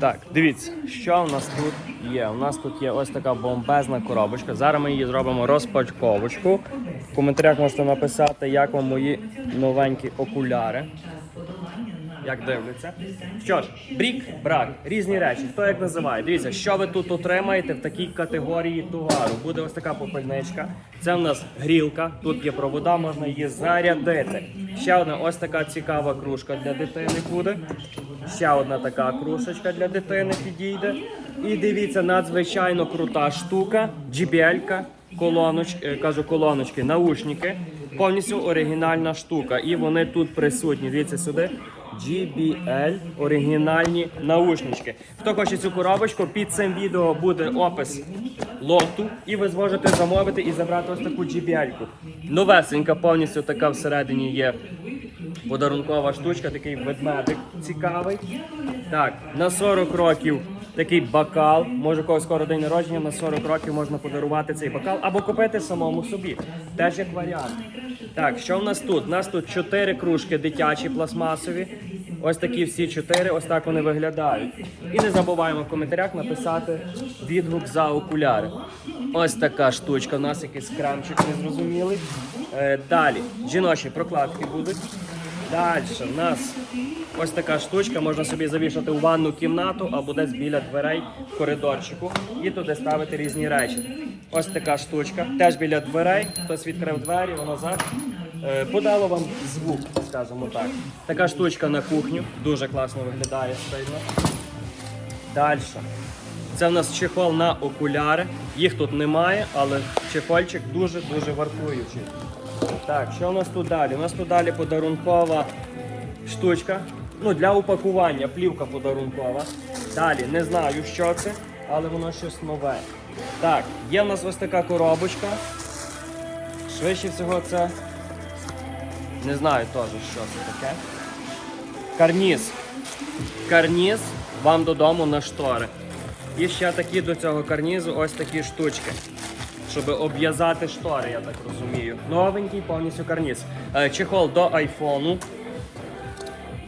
Так, дивіться, що у нас тут є. У нас тут є ось така бомбезна коробочка. Зараз ми її зробимо розпачковочку. В коментарях можете написати, як вам мої новенькі окуляри. Як дивляться. Що ж, брік, брак, різні речі. Хто як називає? Дивіться, що ви тут отримаєте в такій категорії товару. Буде ось така попельничка. Це в нас грілка. Тут є провода, можна її зарядити. Ще одна ось така цікава кружка для дитини буде. Ще одна така кружечка для дитини підійде. І дивіться, надзвичайно крута штука, JBL-ка, колоноч, е, кажу колоночки, наушники. Повністю оригінальна штука. І вони тут присутні. Дивіться сюди. JBL оригінальні наушнички. Хто хоче цю коробочку, під цим відео буде опис лоту, і ви зможете замовити і забрати ось таку JBL-ку. Новесенька, повністю така всередині є подарункова штучка, такий ведмедик цікавий. Так, на 40 років такий бокал. Може, когось скоро день народження, на 40 років можна подарувати цей бокал або купити самому собі. Теж як варіант. Так, що в нас тут? У нас тут 4 кружки дитячі пластмасові. Ось такі всі чотири, ось так вони виглядають. І не забуваємо в коментарях написати відгук за окуляри. Ось така штучка. У нас якийсь крамчик незрозумілий. Е, далі жіночі прокладки будуть. Далі в нас ось така штучка, можна собі завішати у ванну кімнату або десь біля дверей в коридорчику і туди ставити різні речі. Ось така штучка, теж біля дверей. Хтось відкрив двері, воно за е, подало вам звук, скажімо так. Така штучка на кухню, дуже класно виглядає стильно. Далі. Це в нас чехол на окуляри. Їх тут немає, але чехольчик дуже-дуже вартуючий. Так, що у нас тут далі? У нас тут далі подарункова штучка. Ну, для упакування, плівка подарункова. Далі, не знаю, що це, але воно щось нове. Так, є в нас ось така коробочка. Швидше всього це. Не знаю теж, що це таке. Карніз. Карніз вам додому на штори. І ще такі до цього карнізу ось такі штучки. Щоб обв'язати штори, я так розумію. Новенький повністю карніз. Е, Чехол до айфону.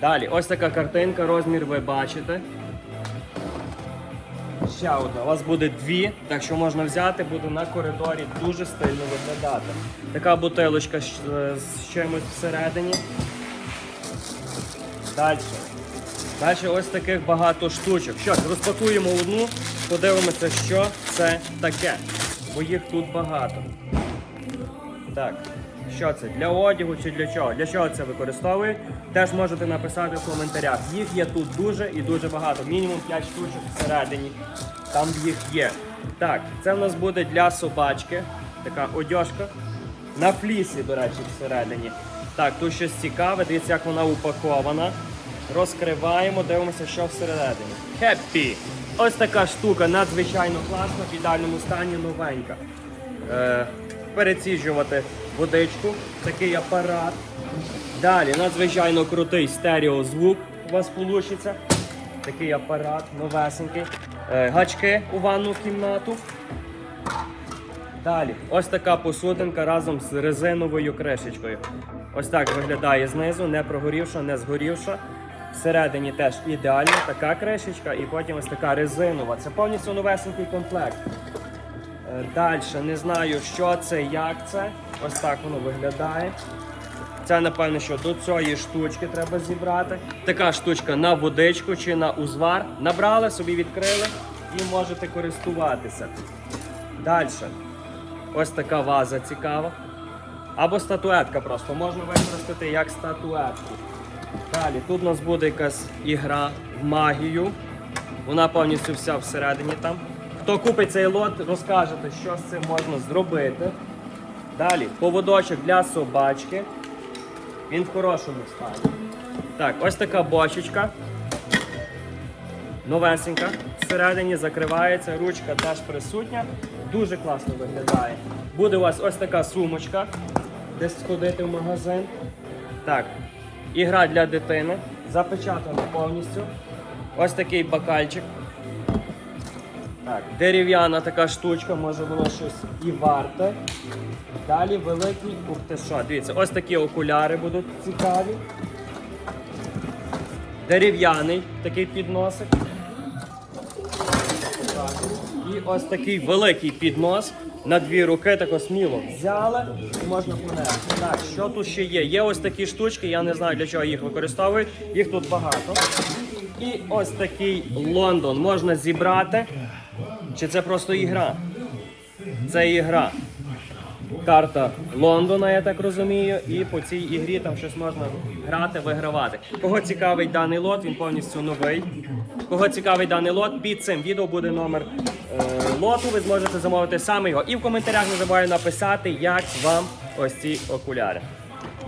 Далі, ось така картинка, розмір ви бачите. Ще одна. У вас буде дві, так що можна взяти, буде на коридорі дуже стильно виглядати. Така бутилочка з чимось всередині. Далі. Далі ось таких багато штучок. Що розпакуємо одну, подивимося, що це таке. Бо їх тут багато. Так, що це? Для одягу чи для чого? Для чого це використовують? Теж можете написати в коментарях. Їх є тут дуже і дуже багато. Мінімум 5 штучок всередині. Там їх є. Так, це в нас буде для собачки. Така одяжка. На флісі, до речі, всередині. Так, тут щось цікаве, дивіться, як вона упакована. Розкриваємо, дивимося, що всередині. Хеппі! Ось така штука, надзвичайно класна, в ідеальному стані, новенька. Е, переціджувати водичку, такий апарат. Далі надзвичайно крутий стереозвук у вас вийде. Такий апарат новесенький. Е, гачки у ванну кімнату. Далі, ось така посудинка разом з резиновою кришечкою. Ось так виглядає знизу, не прогорівша, не згорівша. Всередині теж ідеальна така кришечка, і потім ось така резинова. Це повністю новесенький комплект. Далі, не знаю, що це, як це. Ось так воно виглядає. Це, напевно, що до цієї штучки треба зібрати. Така штучка на водичку чи на узвар. Набрали, собі відкрили і можете користуватися. Далі. Ось така ваза цікава. Або статуетка просто. Можна використати як статуетку. Далі, тут у нас буде якась ігра в магію. Вона повністю вся всередині там. Хто купить цей лот, розкажете, що з цим можна зробити. Далі, поводочок для собачки. Він в хорошому стані. Так, ось така бочечка. Новесенька. Всередині закривається, ручка теж присутня. Дуже класно виглядає. Буде у вас ось така сумочка, десь сходити в магазин. Так, ігра для дитини. Запечатана повністю. Ось такий бокальчик. Так, дерев'яна така штучка, може воно щось і варте. Далі великий, що, дивіться, ось такі окуляри будуть цікаві. Дерев'яний такий підносик. Ось такий великий піднос на дві руки, тако сміло взяли і можна понести. Так, що тут ще є? Є ось такі штучки, я не знаю для чого їх використовують. Їх тут багато. І ось такий Лондон можна зібрати. Чи це просто ігра? Це ігра. Карта Лондона, я так розумію, і по цій ігрі там щось можна грати, вигравати. Кого цікавий даний лот, він повністю новий. Кого цікавий даний лот, під цим відео буде номер е, лоту. Ви зможете замовити саме його. І в коментарях не забуваю написати, як вам ось ці окуляри.